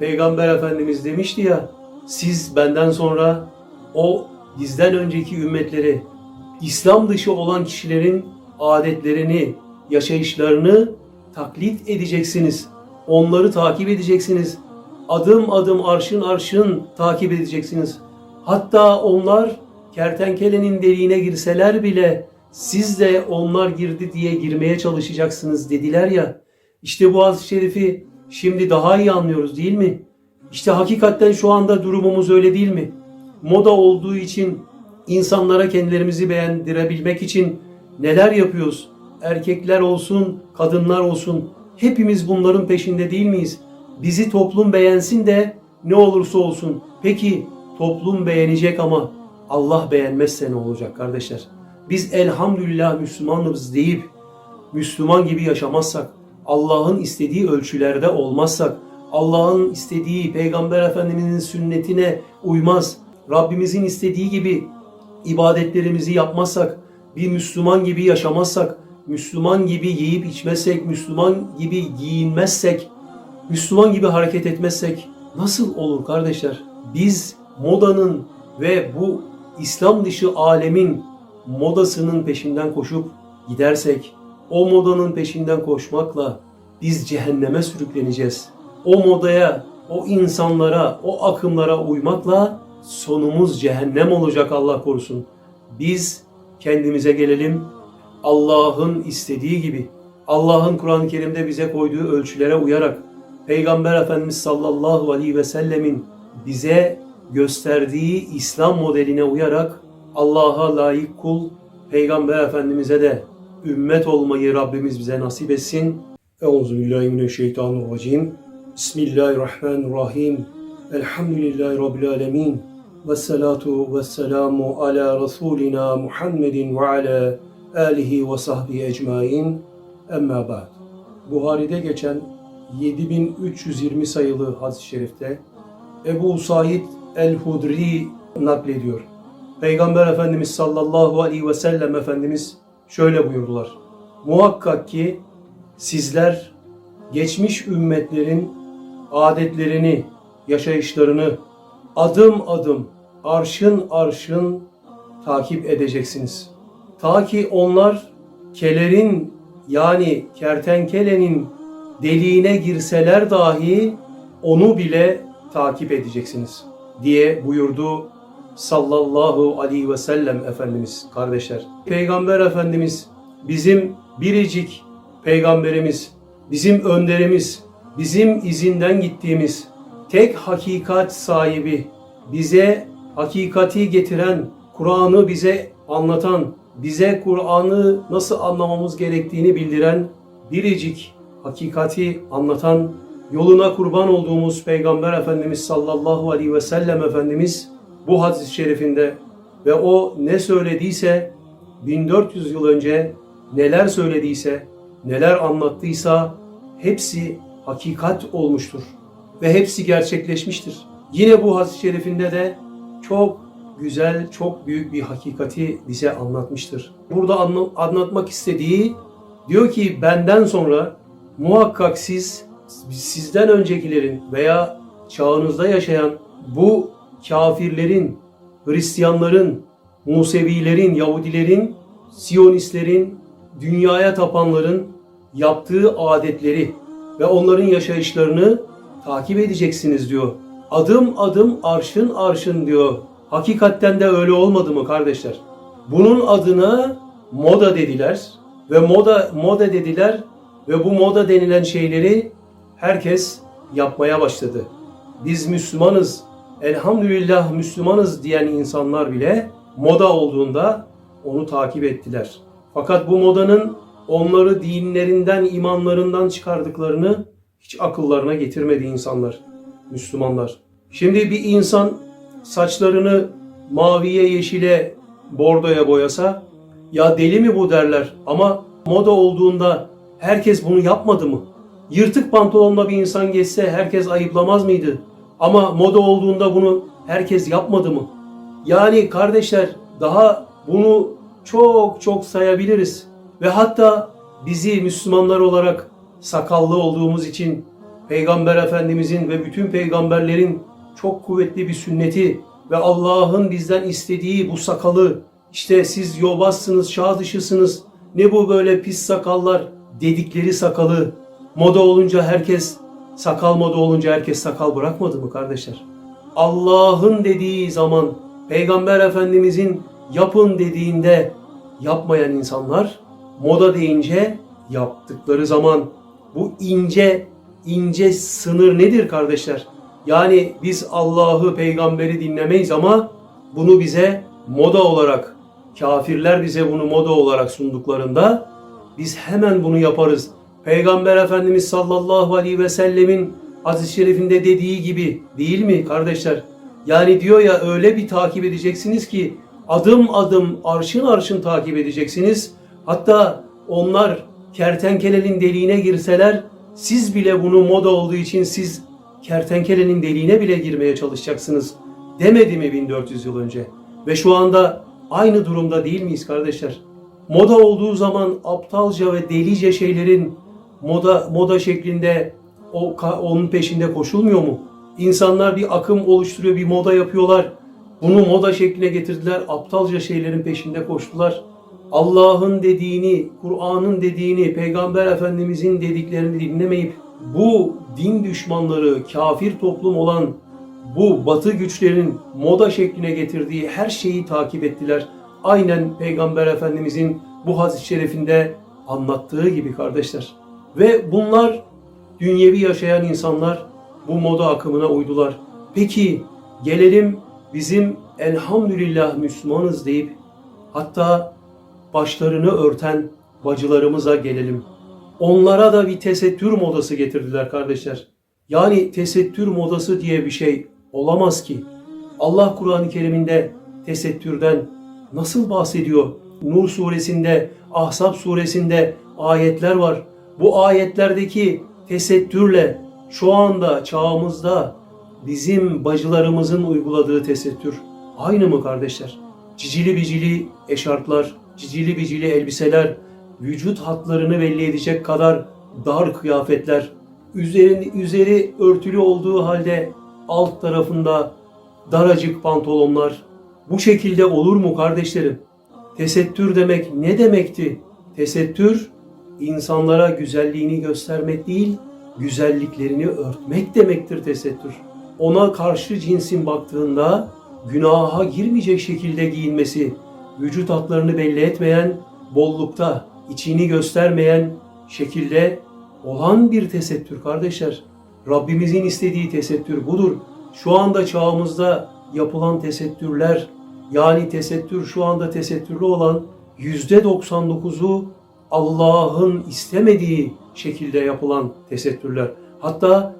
Peygamber Efendimiz demişti ya, siz benden sonra o bizden önceki ümmetleri, İslam dışı olan kişilerin adetlerini, yaşayışlarını taklit edeceksiniz. Onları takip edeceksiniz. Adım adım arşın arşın takip edeceksiniz. Hatta onlar kertenkelenin deliğine girseler bile siz de onlar girdi diye girmeye çalışacaksınız dediler ya. İşte bu hadis-i şerifi şimdi daha iyi anlıyoruz değil mi? İşte hakikaten şu anda durumumuz öyle değil mi? Moda olduğu için insanlara kendilerimizi beğendirebilmek için neler yapıyoruz? Erkekler olsun, kadınlar olsun hepimiz bunların peşinde değil miyiz? Bizi toplum beğensin de ne olursa olsun. Peki toplum beğenecek ama Allah beğenmezse ne olacak kardeşler? Biz elhamdülillah Müslümanız deyip Müslüman gibi yaşamazsak, Allah'ın istediği ölçülerde olmazsak, Allah'ın istediği Peygamber Efendimizin sünnetine uymaz, Rabbimizin istediği gibi ibadetlerimizi yapmazsak, bir Müslüman gibi yaşamazsak, Müslüman gibi yiyip içmezsek, Müslüman gibi giyinmezsek, Müslüman gibi hareket etmezsek nasıl olur kardeşler? Biz modanın ve bu İslam dışı alemin modasının peşinden koşup gidersek, o modanın peşinden koşmakla biz cehenneme sürükleneceğiz. O modaya, o insanlara, o akımlara uymakla sonumuz cehennem olacak Allah korusun. Biz kendimize gelelim. Allah'ın istediği gibi, Allah'ın Kur'an-ı Kerim'de bize koyduğu ölçülere uyarak, Peygamber Efendimiz sallallahu aleyhi ve sellemin bize gösterdiği İslam modeline uyarak Allah'a layık kul, Peygamber Efendimiz'e de ümmet olmayı Rabbimiz bize nasip etsin. Euzubillahimineşşeytanirracim. Bismillahirrahmanirrahim. Elhamdülillahi Rabbil alemin. Ve salatu ve selamu ala Resulina Muhammedin ve ala alihi ve sahbihi ecmain. Emma ba'd. Buhari'de geçen 7320 sayılı hadis-i şerifte Ebu Said el-Hudri naklediyor. Peygamber Efendimiz sallallahu aleyhi ve sellem Efendimiz şöyle buyurdular. Muhakkak ki sizler geçmiş ümmetlerin adetlerini, yaşayışlarını adım adım, arşın arşın takip edeceksiniz. Ta ki onlar kelerin yani kertenkelenin deliğine girseler dahi onu bile takip edeceksiniz diye buyurdu sallallahu aleyhi ve sellem Efendimiz kardeşler. Peygamber Efendimiz bizim biricik peygamberimiz, bizim önderimiz, bizim izinden gittiğimiz tek hakikat sahibi, bize hakikati getiren, Kur'an'ı bize anlatan, bize Kur'an'ı nasıl anlamamız gerektiğini bildiren biricik hakikati anlatan yoluna kurban olduğumuz Peygamber Efendimiz sallallahu aleyhi ve sellem Efendimiz bu hadis-i şerifinde ve o ne söylediyse 1400 yıl önce neler söylediyse, neler anlattıysa hepsi hakikat olmuştur ve hepsi gerçekleşmiştir. Yine bu hadis-i şerifinde de çok güzel, çok büyük bir hakikati bize anlatmıştır. Burada anla- anlatmak istediği diyor ki benden sonra muhakkak siz sizden öncekilerin veya çağınızda yaşayan bu kafirlerin, Hristiyanların, Musevilerin, Yahudilerin, Siyonistlerin, dünyaya tapanların yaptığı adetleri ve onların yaşayışlarını takip edeceksiniz diyor. Adım adım arşın arşın diyor. Hakikatten de öyle olmadı mı kardeşler? Bunun adına moda dediler ve moda moda dediler ve bu moda denilen şeyleri herkes yapmaya başladı. Biz Müslümanız, elhamdülillah Müslümanız diyen insanlar bile moda olduğunda onu takip ettiler. Fakat bu modanın onları dinlerinden, imanlarından çıkardıklarını hiç akıllarına getirmedi insanlar, Müslümanlar. Şimdi bir insan saçlarını maviye, yeşile, bordoya boyasa ya deli mi bu derler ama moda olduğunda herkes bunu yapmadı mı? Yırtık pantolonla bir insan geçse herkes ayıplamaz mıydı? Ama moda olduğunda bunu herkes yapmadı mı? Yani kardeşler daha bunu çok çok sayabiliriz. Ve hatta bizi Müslümanlar olarak sakallı olduğumuz için Peygamber Efendimizin ve bütün peygamberlerin çok kuvvetli bir sünneti ve Allah'ın bizden istediği bu sakalı işte siz yobazsınız, çağ dışısınız, ne bu böyle pis sakallar dedikleri sakalı moda olunca herkes sakal moda olunca herkes sakal bırakmadı mı kardeşler? Allah'ın dediği zaman Peygamber Efendimizin yapın dediğinde yapmayan insanlar moda deyince yaptıkları zaman bu ince ince sınır nedir kardeşler? Yani biz Allah'ı, peygamberi dinlemeyiz ama bunu bize moda olarak, kafirler bize bunu moda olarak sunduklarında biz hemen bunu yaparız. Peygamber Efendimiz sallallahu aleyhi ve sellemin hadis-i şerifinde dediği gibi değil mi kardeşler? Yani diyor ya öyle bir takip edeceksiniz ki adım adım arşın arşın takip edeceksiniz. Hatta onlar kertenkelenin deliğine girseler siz bile bunu moda olduğu için siz kertenkelenin deliğine bile girmeye çalışacaksınız demedi mi 1400 yıl önce? Ve şu anda aynı durumda değil miyiz kardeşler? Moda olduğu zaman aptalca ve delice şeylerin moda moda şeklinde o onun peşinde koşulmuyor mu? İnsanlar bir akım oluşturuyor, bir moda yapıyorlar. Bunu moda şekline getirdiler. Aptalca şeylerin peşinde koştular. Allah'ın dediğini, Kur'an'ın dediğini, Peygamber Efendimizin dediklerini dinlemeyip bu din düşmanları, kafir toplum olan bu batı güçlerin moda şekline getirdiği her şeyi takip ettiler. Aynen Peygamber Efendimizin bu hadis-i şerifinde anlattığı gibi kardeşler. Ve bunlar dünyevi yaşayan insanlar bu moda akımına uydular. Peki gelelim bizim elhamdülillah Müslümanız deyip hatta başlarını örten bacılarımıza gelelim. Onlara da bir tesettür modası getirdiler kardeşler. Yani tesettür modası diye bir şey olamaz ki. Allah Kur'an-ı Kerim'inde tesettürden nasıl bahsediyor? Nur suresinde, Ahzab suresinde ayetler var. Bu ayetlerdeki tesettürle şu anda çağımızda bizim bacılarımızın uyguladığı tesettür aynı mı kardeşler? Cicili bicili eşarplar, cicili bicili elbiseler, vücut hatlarını belli edecek kadar dar kıyafetler, üzerin, üzeri örtülü olduğu halde alt tarafında daracık pantolonlar. Bu şekilde olur mu kardeşlerim? Tesettür demek ne demekti? Tesettür insanlara güzelliğini göstermek değil, güzelliklerini örtmek demektir tesettür. Ona karşı cinsin baktığında günaha girmeyecek şekilde giyinmesi, vücut hatlarını belli etmeyen, bollukta içini göstermeyen şekilde olan bir tesettür kardeşler. Rabbimizin istediği tesettür budur. Şu anda çağımızda yapılan tesettürler, yani tesettür şu anda tesettürlü olan yüzde 99'u Allah'ın istemediği şekilde yapılan tesettürler. Hatta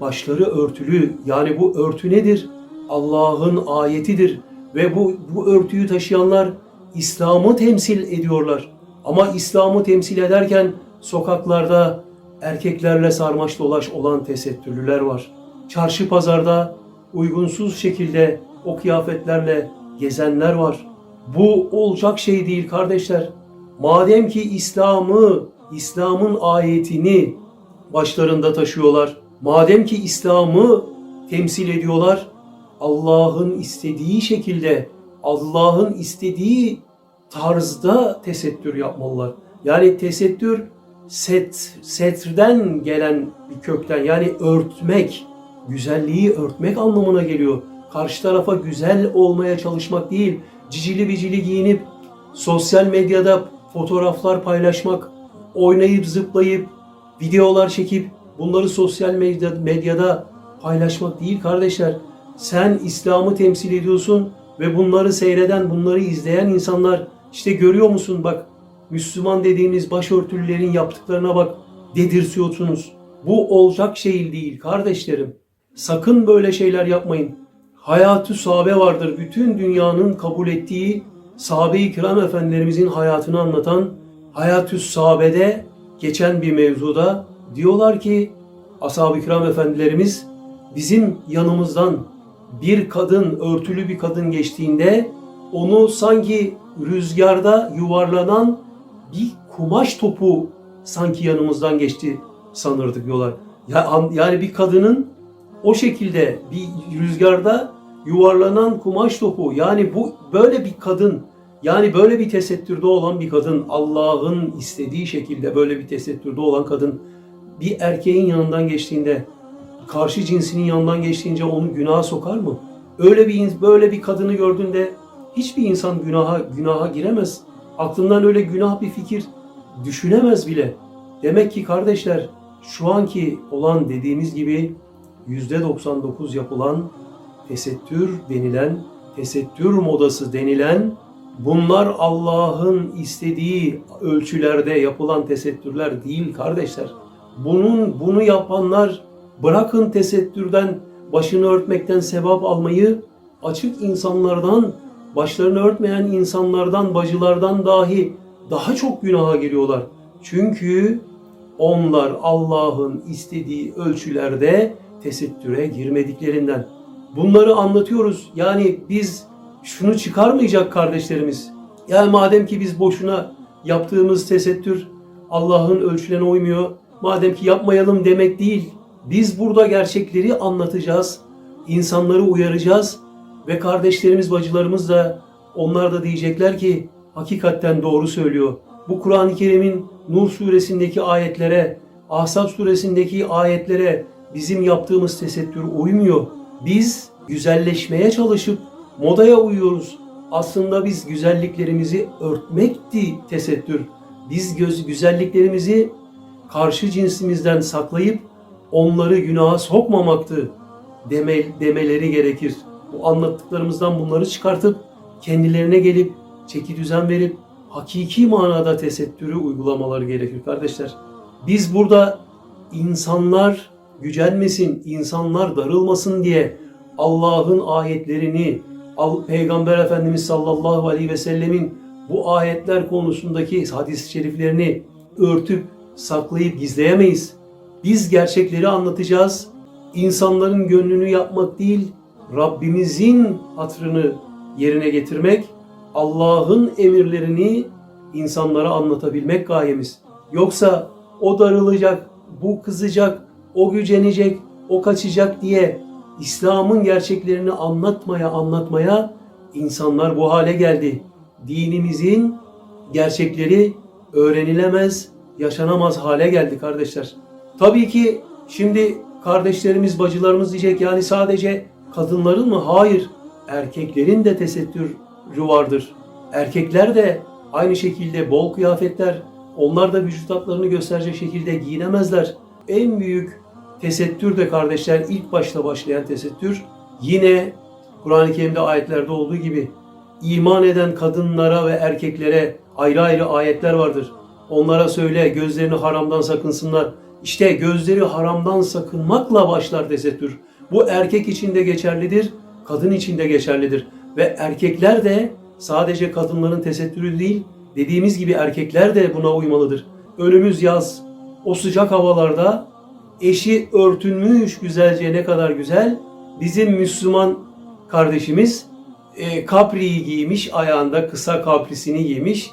başları örtülü. Yani bu örtü nedir? Allah'ın ayetidir ve bu bu örtüyü taşıyanlar İslam'ı temsil ediyorlar. Ama İslam'ı temsil ederken sokaklarda erkeklerle sarmaş dolaş olan tesettürlüler var. Çarşı pazarda uygunsuz şekilde o kıyafetlerle gezenler var. Bu olacak şey değil kardeşler. Madem ki İslam'ı, İslam'ın ayetini başlarında taşıyorlar. Madem ki İslam'ı temsil ediyorlar. Allah'ın istediği şekilde, Allah'ın istediği tarzda tesettür yapmalılar. Yani tesettür set, setrden gelen bir kökten yani örtmek, güzelliği örtmek anlamına geliyor. Karşı tarafa güzel olmaya çalışmak değil, cicili bicili giyinip sosyal medyada fotoğraflar paylaşmak, oynayıp zıplayıp videolar çekip bunları sosyal medyada paylaşmak değil kardeşler. Sen İslam'ı temsil ediyorsun ve bunları seyreden, bunları izleyen insanlar işte görüyor musun bak Müslüman dediğimiz başörtülülerin yaptıklarına bak dedirtiyorsunuz. Bu olacak şey değil kardeşlerim. Sakın böyle şeyler yapmayın. Hayatı sahabe vardır. Bütün dünyanın kabul ettiği sahabe-i kiram efendilerimizin hayatını anlatan Hayatü Sahabe'de geçen bir mevzuda diyorlar ki ashab-ı kiram efendilerimiz bizim yanımızdan bir kadın, örtülü bir kadın geçtiğinde onu sanki rüzgarda yuvarlanan bir kumaş topu sanki yanımızdan geçti sanırdık diyorlar. Ya, an- yani bir kadının o şekilde bir rüzgarda yuvarlanan kumaş topu yani bu böyle bir kadın yani böyle bir tesettürde olan bir kadın Allah'ın istediği şekilde böyle bir tesettürde olan kadın bir erkeğin yanından geçtiğinde karşı cinsinin yanından geçtiğince onu günaha sokar mı? Öyle bir böyle bir kadını gördüğünde hiçbir insan günaha günaha giremez. Aklından öyle günah bir fikir düşünemez bile. Demek ki kardeşler şu anki olan dediğimiz gibi %99 yapılan tesettür denilen, tesettür modası denilen bunlar Allah'ın istediği ölçülerde yapılan tesettürler değil kardeşler. Bunun bunu yapanlar bırakın tesettürden başını örtmekten sevap almayı açık insanlardan başlarını örtmeyen insanlardan bacılardan dahi daha çok günaha giriyorlar. Çünkü onlar Allah'ın istediği ölçülerde tesettüre girmediklerinden. Bunları anlatıyoruz. Yani biz şunu çıkarmayacak kardeşlerimiz. Yani madem ki biz boşuna yaptığımız tesettür Allah'ın ölçülerine uymuyor. Madem ki yapmayalım demek değil. Biz burada gerçekleri anlatacağız. insanları uyaracağız ve kardeşlerimiz, bacılarımız da onlar da diyecekler ki hakikaten doğru söylüyor. Bu Kur'an-ı Kerim'in Nur suresindeki ayetlere, Ahzab suresindeki ayetlere bizim yaptığımız tesettür uymuyor. Biz güzelleşmeye çalışıp modaya uyuyoruz. Aslında biz güzelliklerimizi örtmekti tesettür. Biz göz güzelliklerimizi karşı cinsimizden saklayıp onları günaha sokmamaktı deme, demeleri gerekir. Bu anlattıklarımızdan bunları çıkartıp kendilerine gelip çeki düzen verip hakiki manada tesettürü uygulamaları gerekir kardeşler. Biz burada insanlar gücenmesin, insanlar darılmasın diye Allah'ın ayetlerini, Peygamber Efendimiz sallallahu aleyhi ve sellemin bu ayetler konusundaki hadis-i şeriflerini örtüp saklayıp gizleyemeyiz. Biz gerçekleri anlatacağız. İnsanların gönlünü yapmak değil, Rabbimizin hatrını yerine getirmek, Allah'ın emirlerini insanlara anlatabilmek gayemiz. Yoksa o darılacak, bu kızacak, o gücenecek, o kaçacak diye İslam'ın gerçeklerini anlatmaya anlatmaya insanlar bu hale geldi. Dinimizin gerçekleri öğrenilemez, yaşanamaz hale geldi kardeşler. Tabii ki şimdi kardeşlerimiz, bacılarımız diyecek yani sadece kadınların mı? Hayır. Erkeklerin de tesettürü vardır. Erkekler de aynı şekilde bol kıyafetler, onlar da vücut hatlarını gösterecek şekilde giyinemezler. En büyük tesettür de kardeşler ilk başta başlayan tesettür yine Kur'an-ı Kerim'de ayetlerde olduğu gibi iman eden kadınlara ve erkeklere ayrı ayrı ayetler vardır. Onlara söyle gözlerini haramdan sakınsınlar. İşte gözleri haramdan sakınmakla başlar tesettür. Bu erkek için de geçerlidir, kadın için de geçerlidir. Ve erkekler de sadece kadınların tesettürü değil, dediğimiz gibi erkekler de buna uymalıdır. Önümüz yaz, o sıcak havalarda eşi örtünmüş güzelce ne kadar güzel. Bizim Müslüman kardeşimiz e, kapriyi giymiş, ayağında kısa kaprisini giymiş.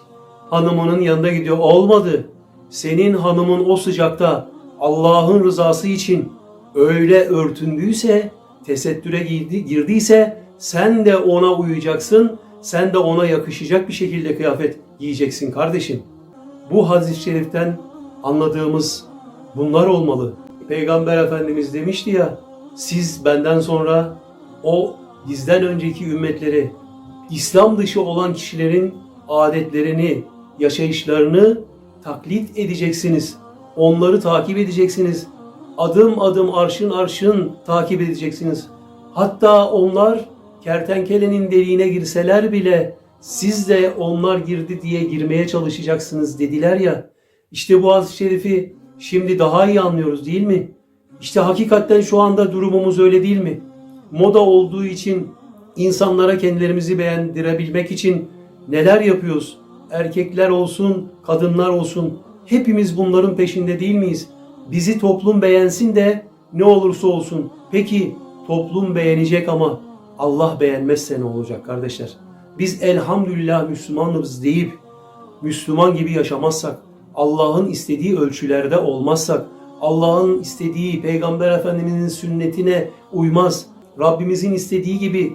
Hanımının yanında gidiyor. Olmadı. Senin hanımın o sıcakta Allah'ın rızası için öyle örtündüyse, tesettüre girdi, girdiyse sen de ona uyacaksın. Sen de ona yakışacak bir şekilde kıyafet giyeceksin kardeşim. Bu hadis-i şeriften anladığımız bunlar olmalı. Peygamber Efendimiz demişti ya, siz benden sonra o bizden önceki ümmetleri, İslam dışı olan kişilerin adetlerini, yaşayışlarını taklit edeceksiniz. Onları takip edeceksiniz. Adım adım arşın arşın takip edeceksiniz. Hatta onlar kertenkelenin deliğine girseler bile siz de onlar girdi diye girmeye çalışacaksınız dediler ya. İşte bu hadis-i şerifi şimdi daha iyi anlıyoruz değil mi? İşte hakikaten şu anda durumumuz öyle değil mi? Moda olduğu için insanlara kendilerimizi beğendirebilmek için neler yapıyoruz? Erkekler olsun, kadınlar olsun hepimiz bunların peşinde değil miyiz? Bizi toplum beğensin de ne olursa olsun. Peki toplum beğenecek ama Allah beğenmezse ne olacak kardeşler? Biz elhamdülillah Müslümanız deyip Müslüman gibi yaşamazsak, Allah'ın istediği ölçülerde olmazsak, Allah'ın istediği, Peygamber Efendimizin sünnetine uymaz, Rabbimizin istediği gibi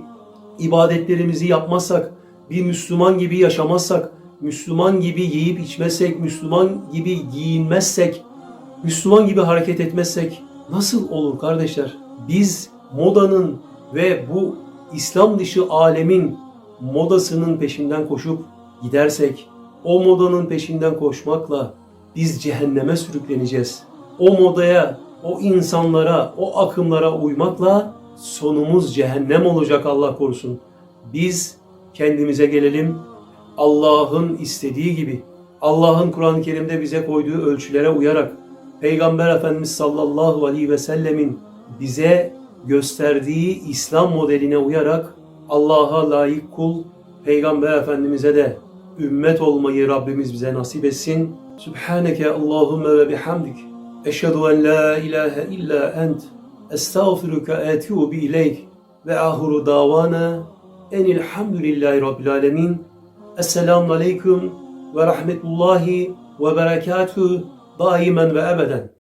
ibadetlerimizi yapmazsak, bir Müslüman gibi yaşamazsak, Müslüman gibi yiyip içmezsek, Müslüman gibi giyinmezsek, Müslüman gibi hareket etmezsek nasıl olur kardeşler? Biz modanın ve bu İslam dışı alemin modasının peşinden koşup gidersek, o modanın peşinden koşmakla biz cehenneme sürükleneceğiz. O modaya, o insanlara, o akımlara uymakla sonumuz cehennem olacak Allah korusun. Biz kendimize gelelim. Allah'ın istediği gibi, Allah'ın Kur'an-ı Kerim'de bize koyduğu ölçülere uyarak, Peygamber Efendimiz sallallahu aleyhi ve sellemin bize gösterdiği İslam modeline uyarak Allah'a layık kul, Peygamber Efendimiz'e de ümmet olmayı Rabbimiz bize nasip etsin. Subhaneke Allahümme ve bihamdik. Eşhedü en la ilahe illa ent. Estağfiruke etubu ileyk. Ve ahiru davana enilhamdülillahi rabbil alemin. Esselamu aleyküm ve rahmetullahi ve berekatuhu daimen ve ebeden.